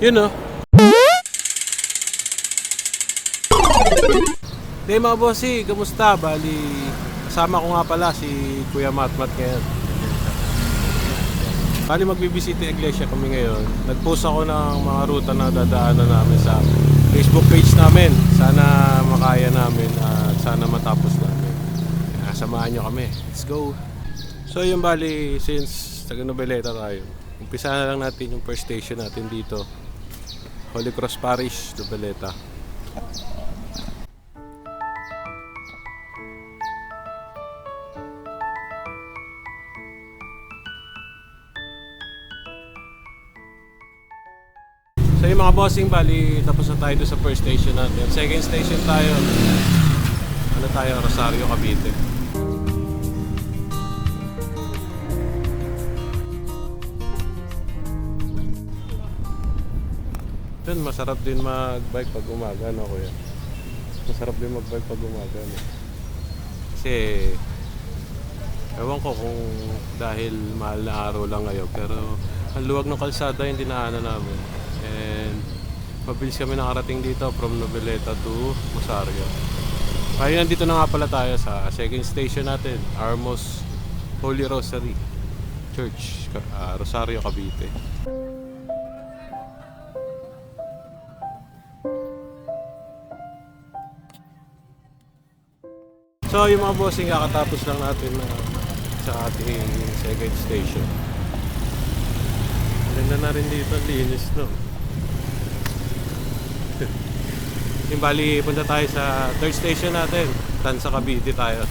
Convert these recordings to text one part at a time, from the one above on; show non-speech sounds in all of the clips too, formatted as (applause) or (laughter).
Yun oh. Hey mga bossy, kamusta? Bali, kasama ko nga pala si Kuya Matmat ngayon. Bali magbibisita iglesia kami ngayon. Nag-post ako ng mga ruta na dadaanan namin sa Facebook page namin. Sana makaya namin at sana matapos namin. Kaya samahan nyo kami. Let's go! So yung bali, since taga Noveleta tayo, umpisa na lang natin yung first station natin dito. Holy Cross Parish, Noveleta. So yung mga bossing, bali tapos na tayo sa first station natin. Second station tayo. Ano tayo? Rosario, Cavite. Yun, masarap din mag-bike pag umaga, no kuya? Masarap din mag-bike pag umaga, no? Kasi, ewan ko kung dahil mahal na araw lang ngayon, pero ang luwag ng kalsada yung dinaanan namin. And mabilis kami nakarating dito from Noveleta to Rosario. Kaya nandito na nga pala tayo sa second station natin, Armos Holy Rosary Church, ah, Rosario, Cavite. So yung mga bossing kakatapos lang natin na sa ating second station. Ganda na rin dito, linis no. (laughs) yung bali, punta tayo sa third station natin. Tansa Cavite tayo.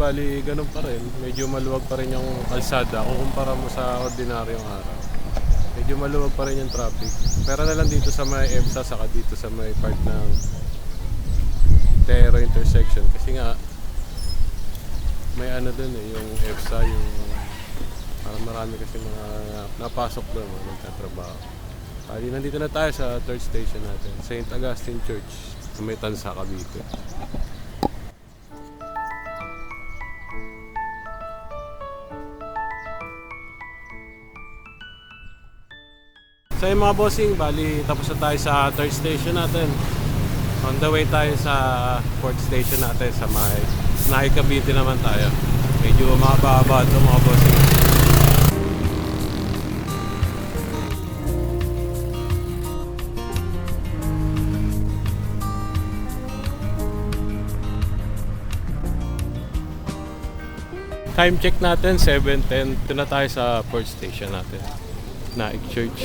Bali, ganun pa rin. Medyo maluwag pa rin yung kalsada kung kumpara mo sa ordinaryong araw. Medyo maluwag pa rin yung traffic. Pero na lang dito sa may EBSA saka dito sa may part ng Tero intersection. Kasi nga, may ano dun eh, yung EBSA, yung parang marami kasi mga napasok doon, mga nagtatrabaho. Bali, nandito na tayo sa third station natin, St. Augustine Church, sa may Tansa, Cavite. So yung mga bossing, bali tapos na tayo sa third station natin. On the way tayo sa fourth station natin sa may Nahi naman tayo. Medyo mababa ito mga bossing. Time check natin, 7.10. Ito na tayo sa fourth station natin. Naik Church.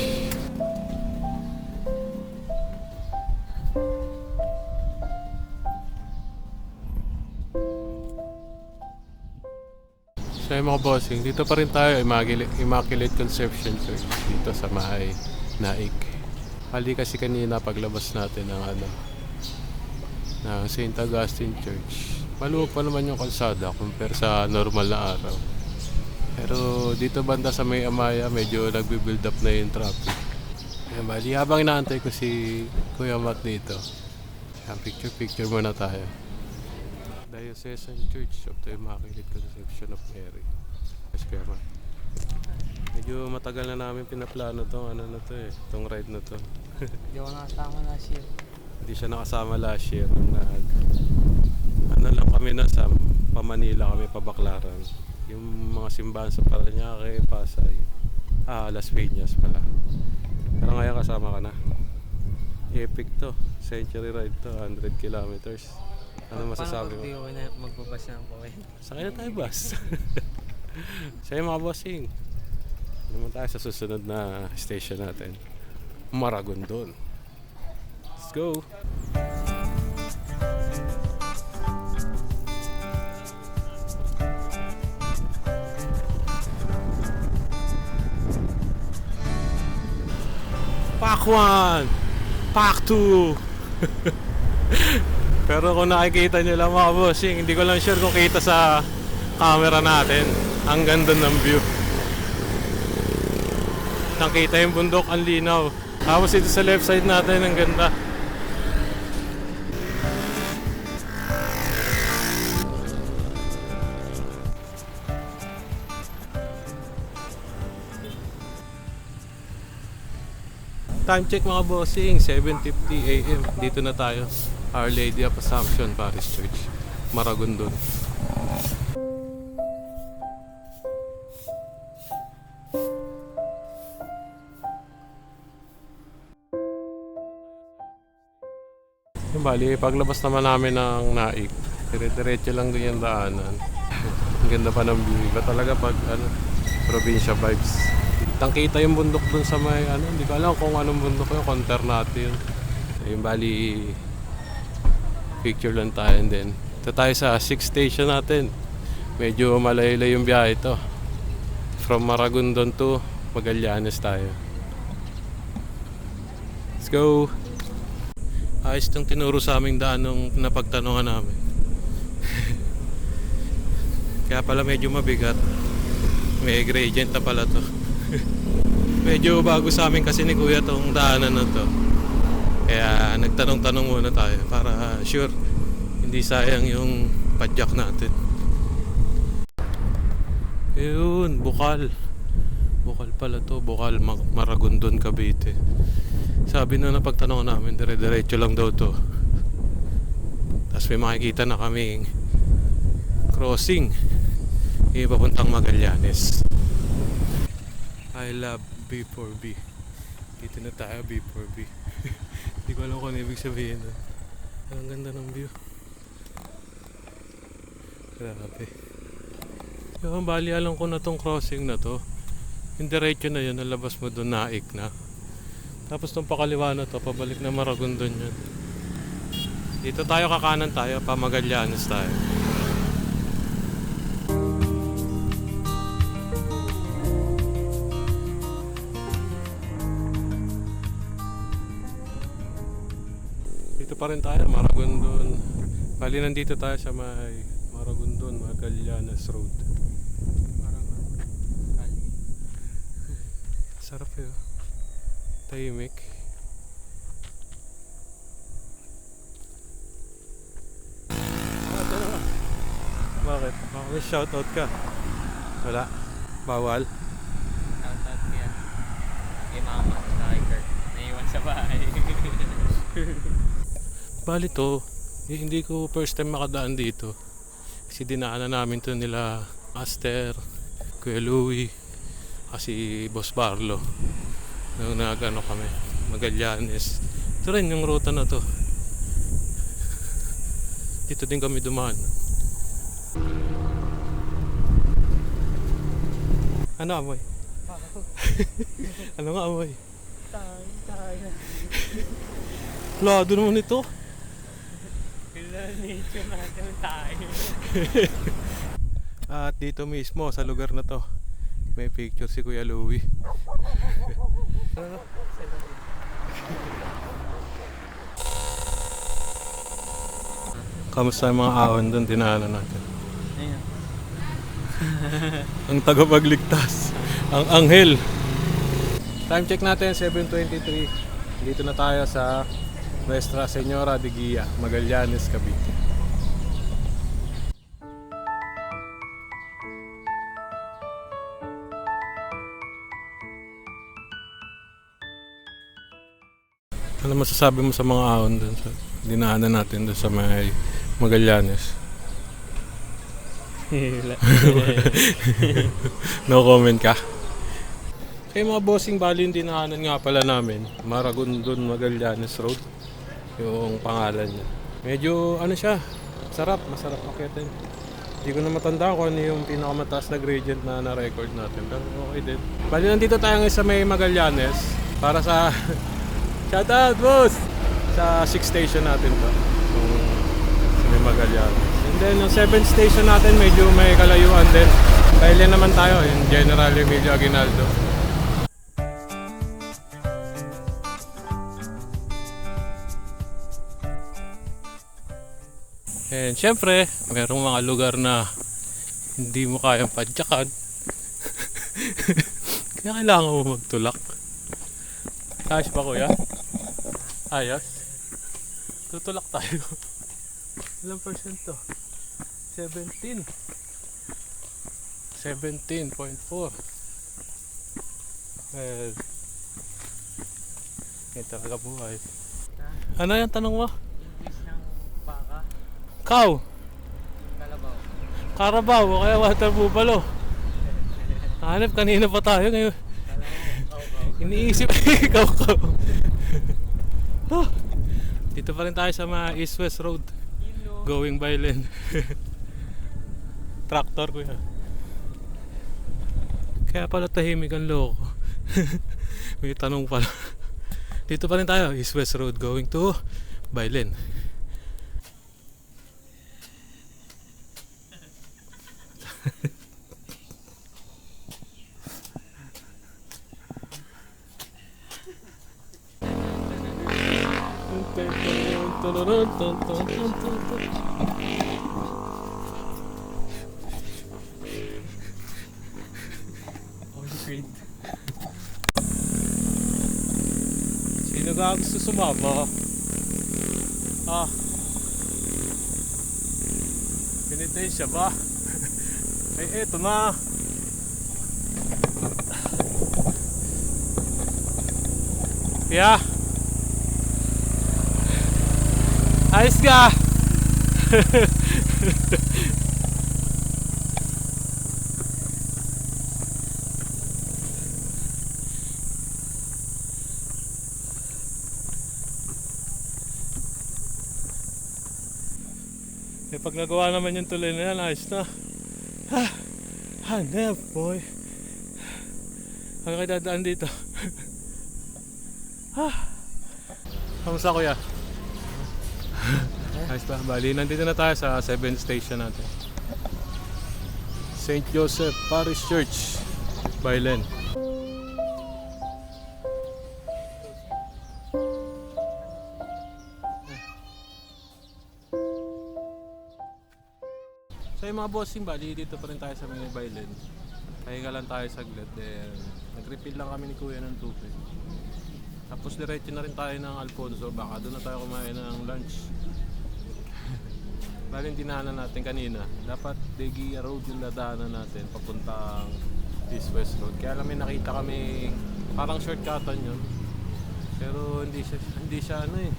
So yung mga bossing, dito pa rin tayo, Immaculate, Immaculate Conception Church, dito sa Mahay, Naik. Hali kasi kanina paglabas natin ng ano, ng St. Augustine Church. Maluwag pa naman yung kalsada compare sa normal na araw. Pero dito banda sa may Amaya, medyo nagbi-build up na yung traffic. Ayan, bali, habang inaantay ko si Kuya Matt dito, ayan, picture-picture muna tayo. Diocesan Church of the Immaculate Conception of Mary. Yes, Kuya Matt. Medyo matagal na namin pinaplano to, ano na to eh, tong ride na to. (laughs) Hindi ako nakasama last year. Hindi siya nakasama last year. Nag, ano lang kami na sa Pamanila kami, Pabaklaran. Yung mga simbahan sa Paranaque, Pasay. Ah, Las Piñas pala. Pero ngayon kasama ka na. Epic to. Century ride to. 100 kilometers. Ano masasabi Paano mo? ko na magbabas ng Kuwait? Sakay na tayo bus. (laughs) Sa'yo mga bossing. Naman tayo sa susunod na station natin. Maragondon. Let's go! Pack 1! Pack 2! Pero kung nakikita nyo lang mga bossing, hindi ko lang sure kung kita sa camera natin. Ang ganda ng view. Nakita yung bundok, ang linaw. Tapos ito sa left side natin, ang ganda. Time check mga bossing, 7.50 a.m. Dito na tayo. Our Lady of Assumption Parish Church. Maragondon. Yung bali, paglabas naman namin ng naik, dire-diretso lang din yung daanan. Ang ganda pa ng view. Iba talaga pag ano, probinsya vibes. Tangkita yung bundok dun sa may ano, hindi ko alam kung anong bundok yun, konter natin yun. Yung bali, picture lang tayo and then ito tayo sa 6 station natin. Medyo malaylay yung biyahe ito. From Maragondon to Magallanes tayo. Let's go! Ayos itong tinuro sa aming daan nung napagtanungan namin. (laughs) Kaya pala medyo mabigat. May gradient na pala to. Medyo bago sa amin kasi ni Kuya tong daanan na to. Kaya nagtanong-tanong muna tayo para sure hindi sayang yung padyak natin. Yun, Bukal. Bukal pala to, Bukal, Ma- Maragondon, Cavite. Sabi na napagtanong namin, dire-diretso lang daw to. Tapos may makikita na kaming crossing. Yung papuntang Magallanes. I love B4B. Dito na tayo, B4B. (laughs) Hindi ko alam kung ano ibig sabihin. nun. Ang ganda ng view. Grabe. Yung bali alam ko na tong crossing na to. Yung diretso na yun, nalabas mo doon naik na. Tapos nung pakaliwa na to, pabalik na Maragondon yun. Dito tayo kakanan tayo, pa Magallanes tayo. Dito pa rin tayo, Maragondon. Bali nandito tayo sa may Maragondon, Magallanes Road. Sarap yun. Tahimik. Bakit? Baka shoutout ka. Wala. Bawal. Shoutout kaya. Kay mama, sa kay Kurt. Naiwan sa bahay. Bali to, eh, hindi ko first time makadaan dito. Kasi dinaanan namin to nila Master, Kuya Louie, kasi Boss Barlo. Nung nagano kami, Magallanes. Ito rin yung ruta na to. Dito din kami dumaan. Ano amoy? (laughs) ano nga amoy? Tayo, tayo. Klado naman ito. Nature natin tayo. At dito mismo sa lugar na to, may picture si Kuya Louie. Kamusta yung mga ahon doon dinaanan natin? Ayun. Ang tagapagligtas, ang anghel. Time check natin 7.23. Dito na tayo sa Nuestra Señora de Guia, Magallanes, Cavite. Ano masasabi mo sa mga ahon doon sa dinaanan natin doon sa may Magallanes? (laughs) No comment ka? Kaya mga bossing bali yung dinaanan nga pala namin, Maragondon Magallanes Road. Yung pangalan niya. Medyo ano siya, sarap, masarap akitin. Hindi ko na matanda kung ano yung pinakamataas na gradient na na-record natin. Pero okay din. Bali nandito tayo ngayon sa may Magallanes para sa (laughs) shout out boss sa 6 station natin to. Yung sa may Magallanes. And then yung 7 station natin medyo may kalayuan din. Kailan naman tayo, yung General Emilio Aguinaldo. And syempre, merong mga lugar na hindi mo kayang padyakan. (laughs) Kaya kailangan mo magtulak. Ayos ba kuya? Ayos? Tutulak tayo. (laughs) Ilang percent to? 17. 17.4. Well, ito talaga buhay. Ano yung tanong mo? Cow, Kalabaw. Carabao, o kaya water buffalo. Hanap kanina pa tayo ngayon. Iniisip (laughs) ikaw ko. oh, dito pa rin tayo sa mga East-West Road. Going by lane. (laughs) Tractor ko yan. Kaya pala tahimik ang loko. (laughs) May tanong pala. Dito pa rin tayo, East-West Road going to Bailen. Sino ga gusto sumama? Ah. Pinitensya ba? Ay, eto na. Kaya. Ayos ka. Eh, pag nagawa naman yung tuloy na yan, ayos na. Ha! Hanep, boy. Ano kayo dadaan dito? ha! Kamusta kuya? Ayos ba? Bali, nandito na tayo sa 7 station natin. St. Joseph Parish Church, Bailen. So yung mga bossing, bali dito pa rin tayo sa Mini Bailen. Pahinga lang tayo saglit. Then, nag-refill lang kami ni Kuya ng tubig. Tapos diretso na rin tayo ng Alfonso. Baka doon na tayo kumain ng lunch. Bali yung dinaanan natin kanina. Dapat Degia Road yung nadaanan natin papuntang East West Road. Kaya lang may nakita kami parang shortcutan yun. Pero hindi siya, hindi siya ano eh.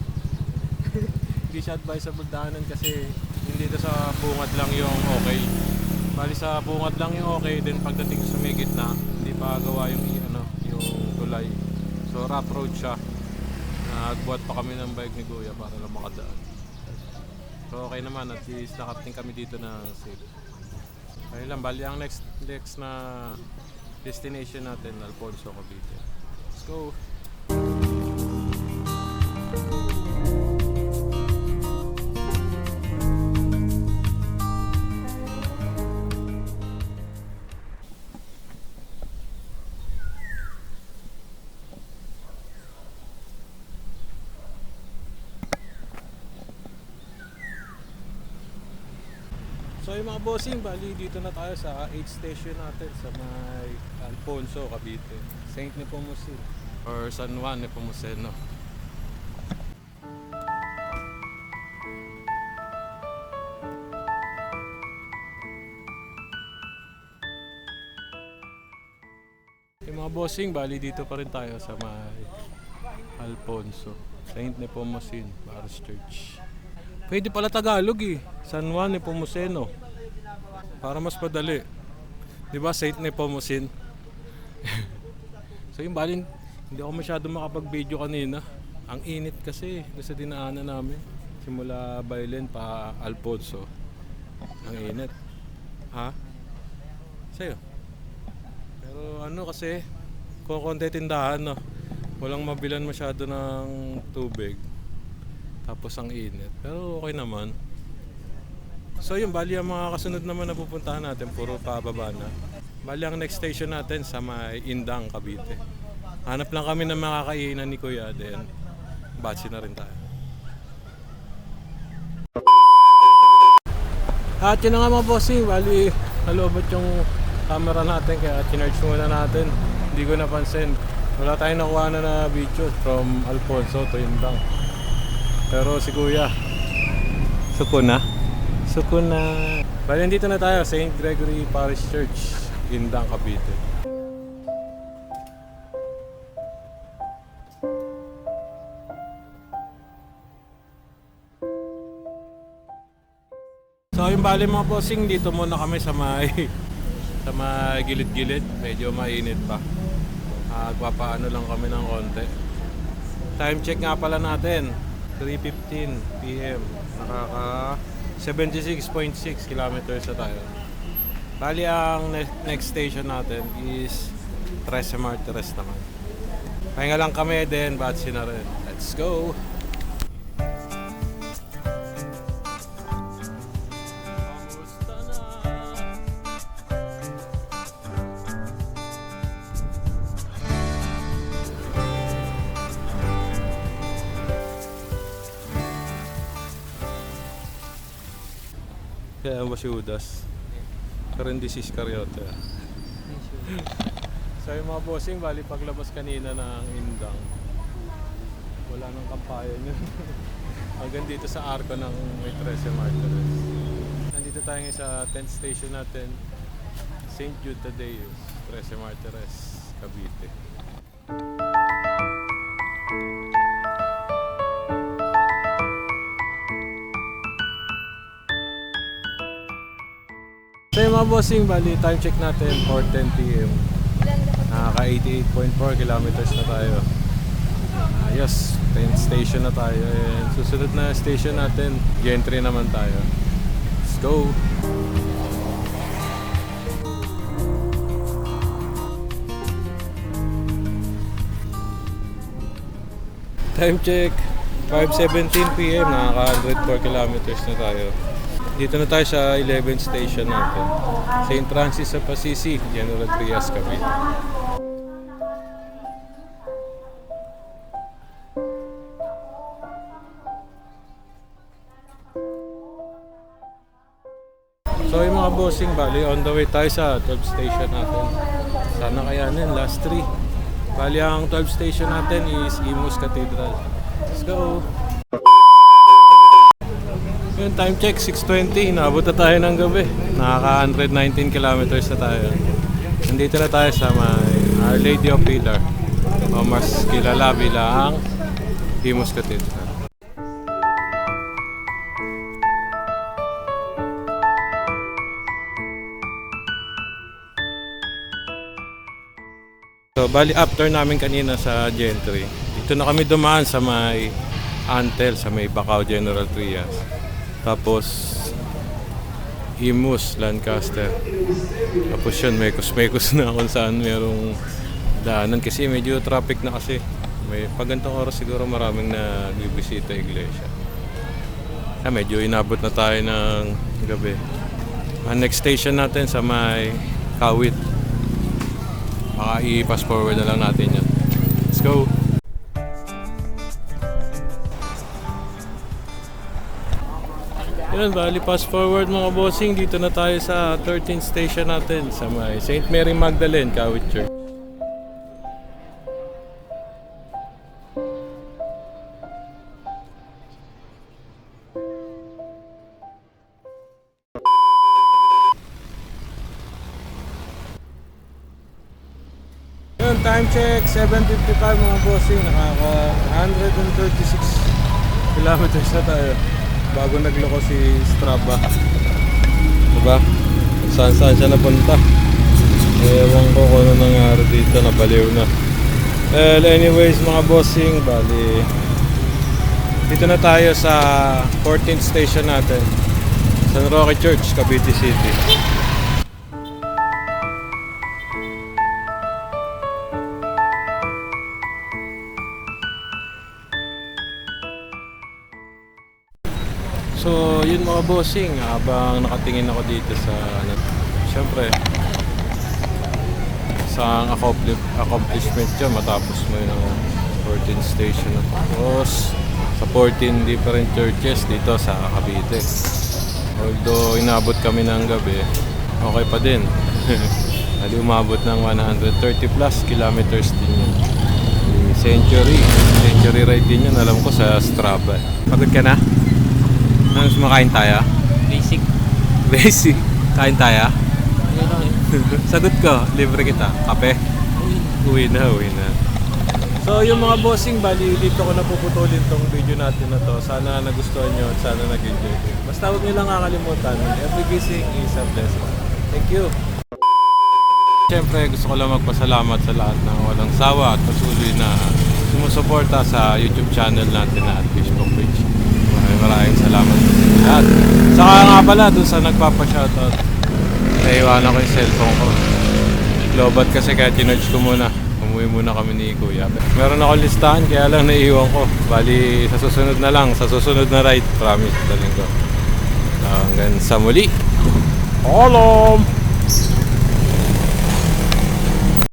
(laughs) hindi siya advisable daanan kasi hindi ito sa bungad lang yung okay. Bali sa bungad lang yung okay, then pagdating sa may gitna, hindi pa gawa yung ano, yung tulay. So rough road siya. Nagbuhat pa kami ng bike ni Kuya para lang makadaan. So okay naman, at least nakarating kami dito na safe. Ayun lang, bali ang next next na destination natin, Alfonso, Cavite. Let's go! Bossing, bali dito na tayo sa 8 station natin sa may Alfonso, Cavite. Saint Nepomuceno or San Juan Nepomuceno. Yung mga bossing, bali dito pa rin tayo sa may Alfonso. Saint Nepomuceno, Paris Church. Pwede pala Tagalog eh. San Juan Nepomuceno. Para mas padali. 'Di ba Saint Nepomuceno? (laughs) so yung balin, hindi ako masyado makapag-video kanina. Ang init kasi sa dinaanan namin. Simula Bailen pa Alfonso. Ang init. Ha? Sa'yo? Pero ano kasi, kung konti tindahan no, walang mabilan masyado ng tubig. Tapos ang init. Pero okay naman. So yun, bali ang mga kasunod naman na pupuntahan natin, puro pababa na. Bali ang next station natin sa may Indang, Cavite. Hanap lang kami ng makakainan ni Kuya, then batsi na rin tayo. At yun na nga mga bossing, bali nalobot yung camera natin kaya chinarge muna natin. Hindi ko napansin. Wala tayong nakuha na na video from Alfonso to Indang. Pero si Kuya, suko na. Suko na. Bali, nandito na tayo, St. Gregory Parish Church, Indang, Cavite. So yung bali mga bossing, dito muna kami sa may (laughs) sa may gilid-gilid. Medyo mainit pa. Ah, Agpapaano lang kami ng konti. Time check nga pala natin. 3.15 p.m. Nakaka 76.6 kilometers na tayo. Bali ang ne- next station natin is Trece Martires naman. Pahinga lang kami then batsi na rin. Let's go! Ba si Judas? Pero hindi si Iscariote. So mga bossing, bali paglabas kanina ng Indang, wala nang kampayan yun. (laughs) Hanggang dito sa arko ng may 13 Martires. Nandito tayo ngayon sa 10th station natin, St. Jude Tadeus, 13 Martires, Cavite. So yung mga bossing, bali time check natin 4.10 p.m. Nakaka 88.4 kilometers na tayo. Ayos, 10th station na tayo. And susunod na station natin, gentry naman tayo. Let's go! Time check, 5.17 p.m. Nakaka 104 kilometers na tayo. Dito na tayo sa 11th station natin. St. Francis of Assisi, General Trias, Cavite. So yung mga bossing, bali on the way tayo sa 12th station natin. Sana kayanin, last 3. Bali ang 12th station natin is Imus Cathedral. Let's go! Yung time check, 6.20. Inaabot na tayo ng gabi. Nakaka 119 kilometers na tayo. Nandito na tayo sa may Our Lady of Pilar. O mas kilala bilang Imus Cathedral. So, bali after namin kanina sa Gentry, dito na kami dumaan sa may Antel, sa may Bacau General Trias. Tapos, Imus, Lancaster. Tapos yun, mekos-mekos (laughs) na kung saan merong daanan kasi medyo traffic na kasi. May pag ganitong oras siguro maraming na bibisita iglesia. Ah, medyo inabot na tayo ng gabi. Ang next station natin sa may Kawit. Baka i-pass forward na lang natin yun. Let's go! Yun, bali fast forward mga bossing, dito na tayo sa 13th station natin sa may St. Mary Magdalene, Kawit Church. Yun, time check, 7.55 mga bossing, nakaka 136 kilometers na tayo bago nagloko si Straba. Diba? Saan saan siya napunta. Ewan ko kung ano nangyari dito, nabaliw na. Well, anyways mga bossing, bali dito na tayo sa 14th station natin. San Roque Church, Cavite City. Yun mga bossing, habang nakatingin ako dito sa, ano, syempre, sa accompli- accomplishment yun, matapos mo yung 14 station na tapos sa 14 different churches dito sa Cavite. Although inabot kami ng gabi, okay pa din. (laughs) Hali umabot ng 130 plus kilometers din yun. Century. Century ride din yun. Alam ko sa Strava. Pagod ka na? Ano makain tayo? Basic. Basic. Kain tayo? (laughs) Sagot ko, libre kita. Kape? Uwi na, uwi na. So yung mga bossing, bali dito ko napuputulin tong video natin na to. Sana nagustuhan nyo at sana nag-enjoy kayo. Basta huwag nyo lang kakalimutan, every gising is a blessing. Thank you! Siyempre gusto ko lang magpasalamat sa lahat ng walang sawa at patuloy na sumusuporta sa YouTube channel natin at Facebook page. Maraming maraming salamat sa. Saka nga pala dun sa nagpapa-shoutout, naiwanan ko yung cellphone ko. Lobat kasi kaya tinurge ko muna. Umuwi muna kami ni Kuya. Meron ako listahan kaya lang naiiwan ko. Bali, sa susunod na lang. Sa susunod na ride. Promise, daling ko. Hanggang sa muli. Alam!